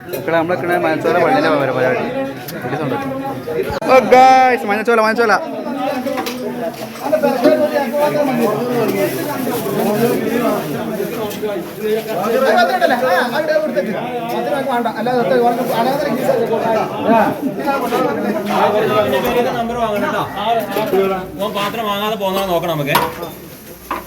മക്കളെ നമ്പർ വാങ്ങണ്ടോ പള്ളിയിലെ മഞ്ഞച്ചോല മഞ്ഞച്ചോല പാത്രം വാങ്ങാതെ പോകുന്ന നോക്കണം നമുക്ക്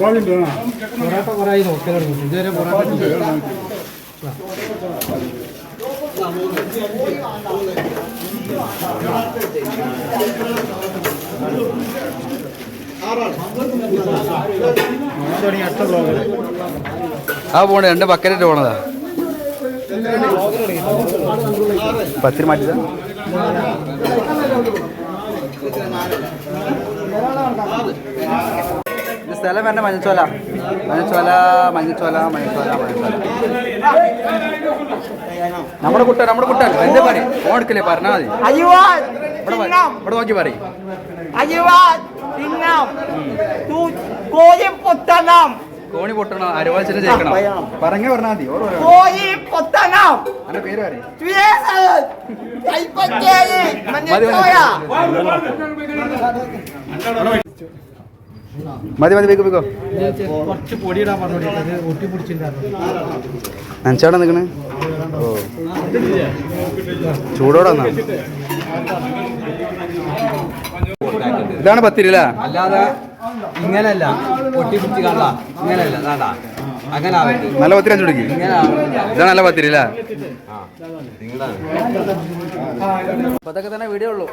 പാത്രം കുറേ നോക്കലാണ് ഇതുവരെ പൊറാട്ട ആ പോണേ. രണ്ട് ബക്കറ്റ് പോണതാ. പത്തിരി മാറ്റിതാ ഇത് സ്ഥലം വേണ്ട മഞ്ഞച്ചോല. മഞ്ഞച്ചോല മഞ്ഞച്ചോല മഞ്ഞച്ചോല മഞ്ഞച്ചോല. നമ്മുടെ കുട്ടൻ നമ്മുടെ കുട്ടൻ. എന്താ പറയും ഓടുക്കല്ലേ പറഞ്ഞാൽ മതി. ഇവിടെ നോക്കി പറയും. അയ്യോ തിന്നാം കോഴി പൊത്തണം കോണി പൊട്ടണോ അരുവാച്ചിട്ട് ജയിക്കണം. പറഞ്ഞു പറഞ്ഞാൽ മതി പേര് പറയും. മതി മതി വെക്കോ വെക്കോ നനച്ചോടെ നിൽക്കണേ ഓ. ചൂടോടെ എന്നാ ഇതാണ് പത്തിരില്ല അല്ലാതെ ഇങ്ങനല്ല. പൊട്ടി കണ്ട ഇങ്ങനല്ല. നാടാ അങ്ങനെ നല്ല പത്തിരി അഞ്ചു കൊടുക്കി. ഇങ്ങനെ ഇതാണ് നല്ല പത്തിരി അല്ലേ? അപ്പൊ അതൊക്കെ തന്നെ വീഡിയോ ഉള്ളൂ.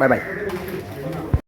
Bye bye.